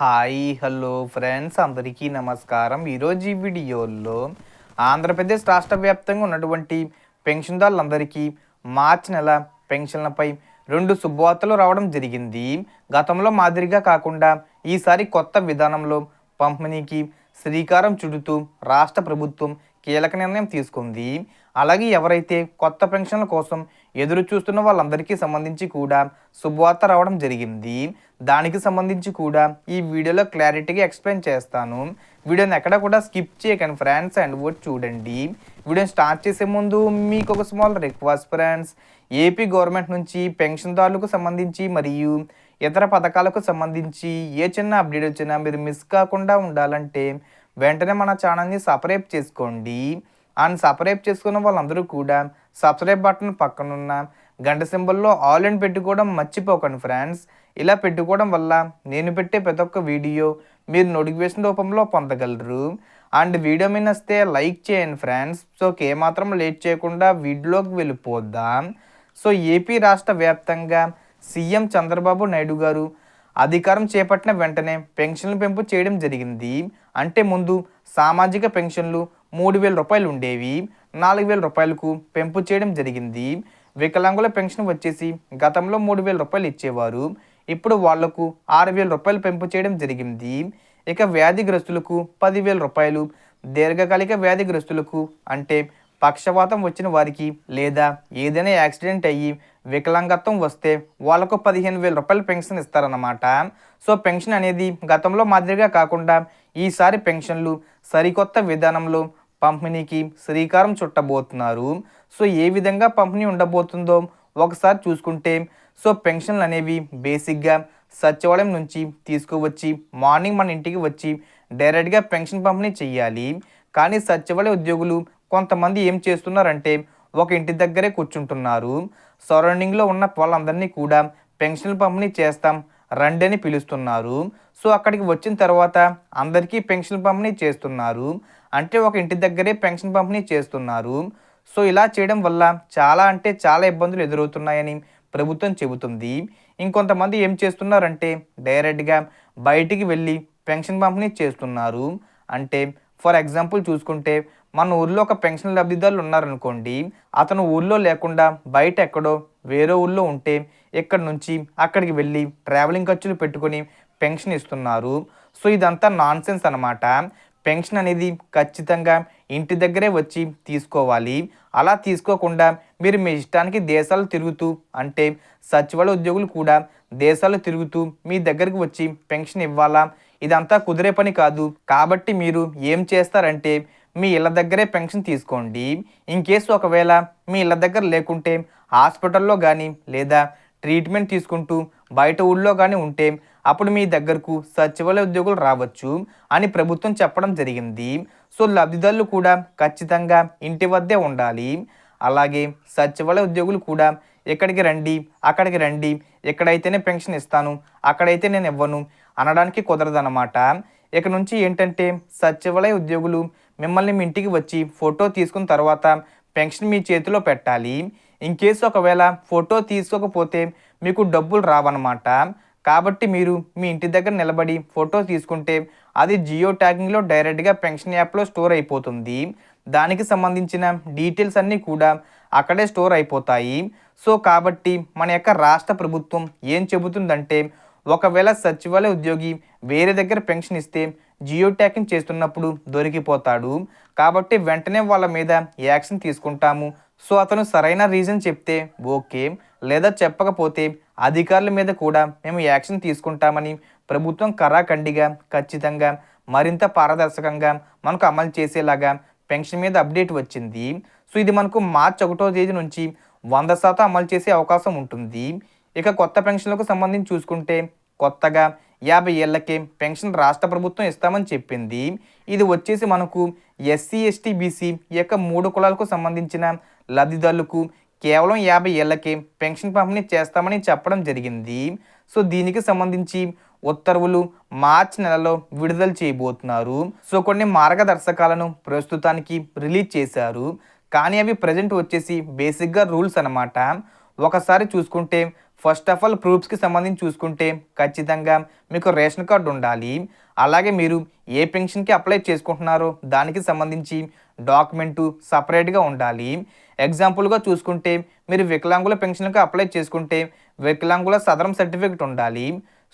Hi hello friends అందరికీ నమస్కారం. ఈరోజు ఈ వీడియోలో ఆంధ్రప్రదేశ్ రాష్ట్ర వ్యాప్తంగా ఉన్నటువంటి పెన్షన్దారులందరికీ మార్చి నెల పెన్షన్లపై రెండు శుభవార్తలు రావడం జరిగింది. గతంలో మాదిరిగా కాకుండా ఈసారి కొత్త విధానంలో పంపిణీకి శ్రీకారం చుడుతూ రాష్ట్ర ప్రభుత్వం కీలక నిర్ణయం తీసుకుంది. అలాగే ఎవరైతే కొత్త పెన్షన్ల కోసం ఎదురు చూస్తున్న వాళ్ళందరికీ సంబంధించి కూడా శుభవార్త రావడం జరిగింది. దానికి సంబంధించి కూడా ఈ వీడియోలో క్లారిటీగా ఎక్స్ప్లెయిన్ చేస్తాను. వీడియోని ఎక్కడ కూడా స్కిప్ చేయకండి ఫ్రెండ్స్ అండ్ వర్డ్ చూడండి. వీడియోని స్టార్ట్ చేసే ముందు మీకు ఒక small request friends. AP government నుంచి పెన్షన్దారులకు సంబంధించి మరియు ఇతర పథకాలకు సంబంధించి ఏ చిన్న అప్డేట్ వచ్చినా మీరు మిస్ కాకుండా ఉండాలంటే వెంటనే మన ఛానల్ని సపరేట్ చేసుకోండి. అండ్ సపరేట్ చేసుకున్న వాళ్ళందరూ కూడా సబ్స్క్రైబ్ బటన్ పక్కనున్న గంట సింబల్లో ఆల్ అండ్ పెట్టుకోవడం మర్చిపోకండి ఫ్రెండ్స్. ఇలా పెట్టుకోవడం వల్ల నేను పెట్టే ప్రతి ఒక్క వీడియో మీరు నోటిఫికేషన్ రూపంలో పొందగలరు. అండ్ వీడియో మీద వస్తే లైక్ చేయండి ఫ్రెండ్స్. సో ఏమాత్రం లేట్ చేయకుండా వీడియోకి వెళ్ళిపోద్దాం సో ఏపీ రాష్ట్ర వ్యాప్తంగా సీఎం చంద్రబాబు నాయుడు గారు అధికారం చేపట్టిన వెంటనే పెన్షన్లు పెంపు చేయడం జరిగింది. అంటే ముందు సామాజిక పెన్షన్లు మూడు వేల రూపాయలు ఉండేవి నాలుగు వేల రూపాయలకు పెంపు చేయడం జరిగింది. వికలాంగుల పెన్షన్ వచ్చేసి గతంలో మూడు వేల రూపాయలు ఇచ్చేవారు ఇప్పుడు వాళ్ళకు ఆరు వేల రూపాయలు పెంపు చేయడం జరిగింది. ఇక వ్యాధిగ్రస్తులకు పదివేల రూపాయలు దీర్ఘకాలిక వ్యాధిగ్రస్తులకు అంటే పక్షవాతం వచ్చిన వారికి లేదా ఏదైనా యాక్సిడెంట్ అయ్యి వికలాంగత్వం వస్తే వాళ్ళకు పదిహేను వేల రూపాయల పెన్షన్ ఇస్తారన్నమాట. సో పెన్షన్ అనేది గతంలో మాదిరిగా కాకుండా ఈసారి పెన్షన్లు సరికొత్త విధానంలో పంపిణీకి శ్రీకారం చుట్టబోతున్నారు. సో ఏ విధంగా పంపిణీ ఉండబోతుందో ఒకసారి చూసుకుంటే సో పెన్షన్లు అనేవి బేసిక్గా సచివాలయం నుంచి తీసుకువచ్చి మార్నింగ్ మన ఇంటికి వచ్చి డైరెక్ట్గా పెన్షన్ పంపిణీ చేయాలి కానీ సచివాలయ ఉద్యోగులు కొంతమంది ఏం చేస్తున్నారంటే ఒక ఇంటి దగ్గరే కూర్చుంటున్నారు. సరౌండింగ్లో ఉన్న వాళ్ళందరినీ కూడా పెన్షన్లు పంపిణీ చేస్తాం రండి అని పిలుస్తున్నారు. సో అక్కడికి వచ్చిన తర్వాత అందరికీ పెన్షన్ పంపిణీ చేస్తున్నారు. అంటే ఒక ఇంటి దగ్గరే పెన్షన్ పంపిణీ చేస్తున్నారు. సో ఇలా చేయడం వల్ల చాలా అంటే చాలా ఇబ్బందులు ఎదురవుతున్నాయని ప్రభుత్వం చెబుతుంది. ఇంకొంతమంది ఏం చేస్తున్నారంటే డైరెక్ట్గా బయటికి వెళ్ళి పెన్షన్ పంపిణీ చేస్తున్నారు. అంటే ఫర్ ఎగ్జాంపుల్ చూసుకుంటే మన ఊర్లో ఒక పెన్షన్ లబ్ధిదారులు ఉన్నారనుకోండి అతను ఊర్లో లేకుండా బయట ఎక్కడో వేరే ఊర్లో ఉంటే ఇక్కడ నుంచి అక్కడికి వెళ్ళి ట్రావెలింగ్ ఖర్చులు పెట్టుకొని పెన్షన్ ఇస్తున్నారు. సో ఇదంతా నాన్ సెన్స్ అనమాట పెన్షన్ అనేది ఖచ్చితంగా ఇంటి దగ్గరే వచ్చి తీసుకోవాలి. అలా తీసుకోకుండా మీరు మీ ఇష్టానికి దేశాలు తిరుగుతూ అంటే సచివాలయ ఉద్యోగులు కూడా దేశాలు తిరుగుతూ మీ దగ్గరికి వచ్చి పెన్షన్ ఇవ్వాలా? ఇదంతా కుదిరే పని కాదు. కాబట్టి మీరు ఏం చేస్తారంటే మీ ఇళ్ళ దగ్గరే పెన్షన్ తీసుకోండి. ఇన్ కేసు ఒకవేళ మీ ఇళ్ళ దగ్గర లేకుంటే హాస్పిటల్లో కానీ లేదా ట్రీట్మెంట్ తీసుకుంటూ బయట ఊళ్ళో కానీ ఉంటే అప్పుడు మీ దగ్గరకు సచివాలయ ఉద్యోగులు రావచ్చు అని ప్రభుత్వం చెప్పడం జరిగింది. సో లబ్ధిదారులు కూడా ఖచ్చితంగా ఇంటి వద్దే ఉండాలి. అలాగే సచివాలయ ఉద్యోగులు కూడా ఇక్కడికి రండి అక్కడికి రండి ఎక్కడైతేనే పెన్షన్ ఇస్తాను అక్కడైతే నేను ఇవ్వను అనడానికి కుదరదన్నమాట. ఇక నుంచి ఏంటంటే సచివాలయ ఉద్యోగులు మిమ్మల్ని మీ ఇంటికి వచ్చి ఫోటో తీసుకున్న తర్వాత పెన్షన్ మీ చేతిలో పెట్టాలి. ఇన్ కేసు ఒకవేళ ఫోటో తీసుకోకపోతే మీకు డబ్బులు రావన్నమాట. కాబట్టి మీరు మీ ఇంటి దగ్గర నిలబడి ఫోటో తీసుకుంటే అది జియో ట్యాగింగ్లో డైరెక్ట్గా పెన్షన్ యాప్లో స్టోర్ అయిపోతుంది. దానికి సంబంధించిన డీటెయిల్స్ అన్నీ కూడా అక్కడే స్టోర్ అయిపోతాయి. సో కాబట్టి మన యొక్క రాష్ట్ర ప్రభుత్వం ఏం చెబుతుందంటే ఒకవేళ సచివాలయ ఉద్యోగి వేరే దగ్గర పెన్షన్ ఇస్తే జియో ట్యాకింగ్ చేస్తున్నప్పుడు దొరికిపోతాడు. కాబట్టి వెంటనే వాళ్ళ మీద యాక్షన్ తీసుకుంటాము. సో అతను సరైన రీజన్ చెప్తే ఓకే లేదా చెప్పకపోతే అధికారుల మీద కూడా మేము యాక్షన్ తీసుకుంటామని ప్రభుత్వం కరాఖండిగా ఖచ్చితంగా మరింత పారదర్శకంగా మనకు అమలు చేసేలాగా పెన్షన్ మీద అప్డేట్ వచ్చింది. సో ఇది మనకు మార్చి ఒకటో తేదీ నుంచి వంద శాతం అమలు చేసే అవకాశం ఉంటుంది. ఇక కొత్త పెన్షన్లకు సంబంధించి చూసుకుంటే కొత్తగా యాభై ఏళ్ళకే పెన్షన్ రాష్ట్ర ప్రభుత్వం ఇస్తామని చెప్పింది. ఇది వచ్చేసి మనకు ఎస్సీ ఎస్టీ బీసీ ఈ యొక్క మూడు కులాలకు సంబంధించిన లబ్ధిదారులకు కేవలం యాభై ఏళ్ళకే పెన్షన్ పంపిణీ చేస్తామని చెప్పడం జరిగింది. సో దీనికి సంబంధించి ఉత్తర్వులు మార్చి నెలలో విడుదల చేయబోతున్నారు. సో కొన్ని మార్గదర్శకాలను ప్రస్తుతానికి రిలీజ్ చేశారు. కానీ అవి ప్రజెంట్ వచ్చేసి బేసిక్గా రూల్స్ అన్నమాట. ఒకసారి చూసుకుంటే ఫస్ట్ ఆఫ్ ఆల్ ప్రూఫ్స్కి సంబంధించి చూసుకుంటే ఖచ్చితంగా మీకు రేషన్ కార్డు ఉండాలి. అలాగే మీరు ఏ పెన్షన్కి అప్లై చేసుకుంటున్నారో దానికి సంబంధించి డాక్యుమెంటు సపరేట్గా ఉండాలి. ఎగ్జాంపుల్గా చూసుకుంటే మీరు వికలాంగుల పెన్షన్కి అప్లై చేసుకుంటే వికలాంగుల సదరం సర్టిఫికెట్ ఉండాలి.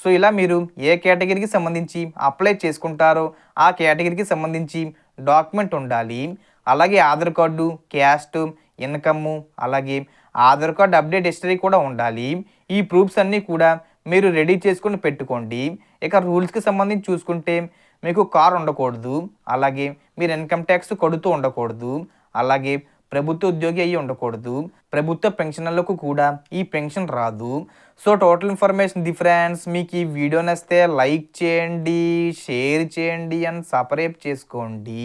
సో ఇలా మీరు ఏ కేటగిరీకి సంబంధించి అప్లై చేసుకుంటారో ఆ కేటగిరీకి సంబంధించి డాక్యుమెంట్ ఉండాలి. అలాగే ఆధార్ కార్డు క్యాస్ట్ ఇన్కమ్ అలాగే ఆధార్ కార్డు అప్డేట్ హిస్టరీ కూడా ఉండాలి. ఈ ప్రూఫ్స్ అన్నీ కూడా మీరు రెడీ చేసుకొని పెట్టుకోండి. ఇక రూల్స్కి సంబంధించి చూసుకుంటే మీకు కార్ ఉండకూడదు. అలాగే మీరు ఇన్కమ్ ట్యాక్స్ కొడుతూ ఉండకూడదు. అలాగే ప్రభుత్వ ఉద్యోగి అయ్యి ఉండకూడదు. ప్రభుత్వ పెన్షన్లకు కూడా ఈ పెన్షన్ రాదు. సో టోటల్ ఇన్ఫర్మేషన్ డిఫరెన్స్ మీకు ఈ వీడియో నచ్చితే లైక్ చేయండి షేర్ చేయండి అండ్ సపరేట్ చేసుకోండి.